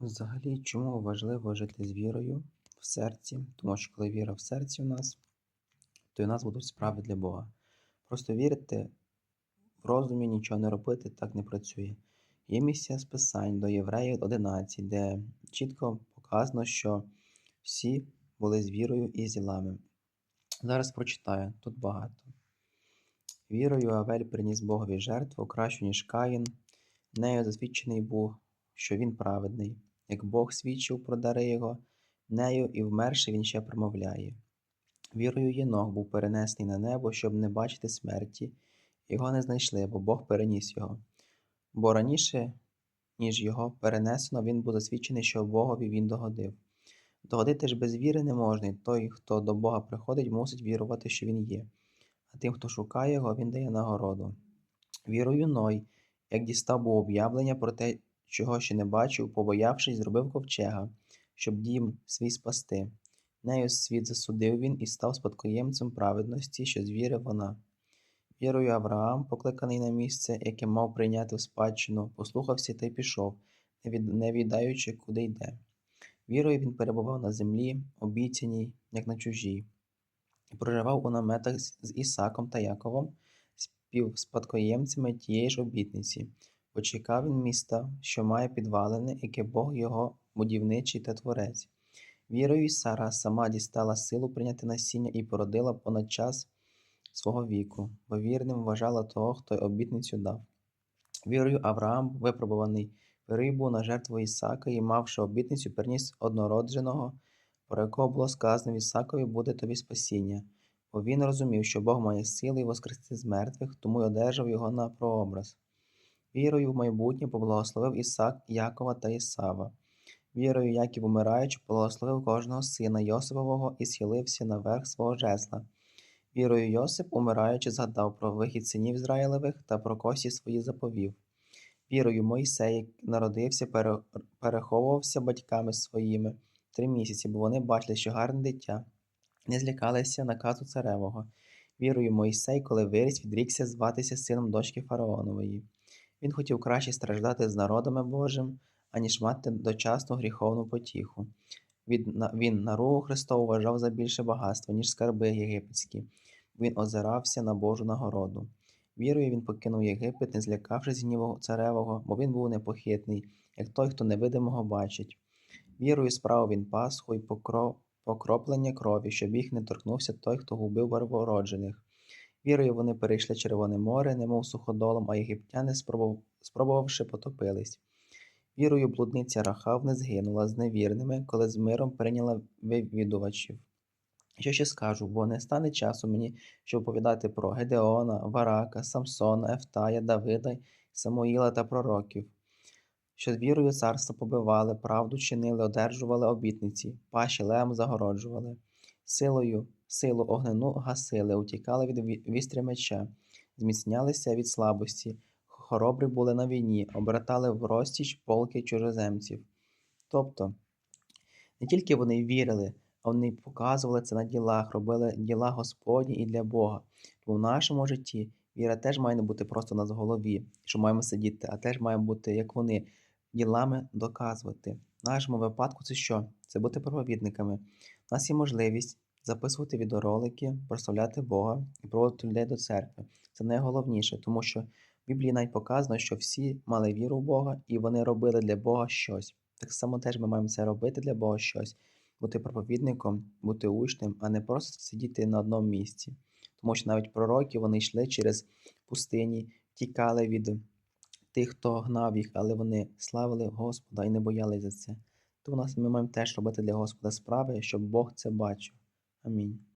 Взагалі, чому важливо жити з вірою в серці? Тому що коли віра в серці у нас, то і у нас будуть справи для Бога. Просто вірити в розумі, нічого не робити, так не працює. Є місця з Писань до Євреїв 11, де чітко показано, що всі були з вірою і з ділами. Зараз прочитаю, тут багато. Вірою Авель приніс Богові жертву кращу, ніж Каїн. Нею засвідчений був, що він праведний. Як Бог свідчив про дари його, нею і вмерши він ще промовляє. Вірою Єнох був перенесений на небо, щоб не бачити смерті. Його не знайшли, бо Бог переніс його. Бо раніше, ніж його перенесено, він був засвідчений, що Богові він догодив. Догодити ж без віри не можна, і той, хто до Бога приходить, мусить вірувати, що він є. А тим, хто шукає його, він дає нагороду. Вірою Ной, як дістав був об'явлення про те, чого ще не бачив, побоявшись, зробив ковчега, щоб дім свій спасти. Нею світ засудив він і став спадкоємцем праведності, що звірив вона. Вірою Авраам, покликаний на місце, яке мав прийняти в спадщину, послухався та й пішов, не від- віддаючи, куди йде. Вірою він перебував на землі, обіцяній, як на чужій, і проживав у наметах з Ісаком та Яковом, співспадкоємцями тієї ж обітниці, бо чекав він міста, що має підвалини, яке Бог його будівничий та творець. Вірою Сара сама дістала силу прийняти насіння і породила понад час свого віку, бо вірним вважала того, хто й обітницю дав. Вірою Авраам, випробуваний рибу на жертву Ісака і, мавши обітницю, приніс однородженого, про якого було сказано Ісакові буде тобі спасіння. Бо він розумів, що Бог має сили воскресити з мертвих, тому й одержав його на прообраз. Вірою в майбутнє поблагословив Ісак Якова та Ісава. Вірою Яків, умираючи, поблагословив кожного сина Йосипового і схилився на верх свого жезла. Вірою Йосип, умираючи, згадав про вихід синів Ізраїлевих та про кості свої заповів. Вірою Мойсей, як народився, пере- переховувався батьками своїми три місяці, бо вони бачили, що гарне дитя, не злякалися наказу царевого. Вірою Мойсей, коли виріс, відрікся зватися сином дочки фараонової. Він хотів краще страждати з народами Божим, аніж мати дочасну гріховну потіху. Він наругу Христову вважав за більше багатство, ніж скарби єгипетські. Він озирався на Божу нагороду. Вірою він покинув Єгипет, не злякавшись гніву царевого, бо він був непохитний, як той, хто невидимого бачить. Вірою справив він Пасху і покро... покроплення крові, щоб їх не торкнувся той, хто губив первороджених. Вірою вони перейшли Червоне море, немов суходолом, а єгиптяни, спробувавши, потопились. Вірою блудниця Рахав не згинула з невірними, коли з миром прийняла вивідувачів. Що ще скажу, бо не стане часу мені, щоб оповідати про Гедеона, Варака, Самсона, Ефтая, Давида, Самуїла та пророків, що з вірою царство побивали, правду чинили, одержували обітниці, паші лем загороджували, силою, силу огнену гасили, утікали від вістря меча, зміцнялися від слабості, хоробрі були на війні, обратали в розтіч полки чужоземців. Тобто, не тільки вони вірили, вони показували це на ділах, робили діла Господні і для Бога. Тому в нашому житті віра теж має не бути просто на голові, що маємо сидіти, а теж має бути, як вони, ділами доказувати. В нашому випадку це що? Це бути проповідниками. У нас є можливість записувати відеоролики, прославляти Бога і проводити людей до церкви. Це найголовніше, тому що в Біблії навіть показано, що всі мали віру в Бога і вони робили для Бога щось. Так само теж ми маємо це робити для Бога щось, бути проповідником, бути учнем, а не просто сидіти на одному місці. Тому що навіть пророки вони йшли через пустині, тікали від тих, хто гнав їх, але вони славили Господа і не боялись за це. То у нас ми маємо теж робити для Господа справи, щоб Бог це бачив. Амінь.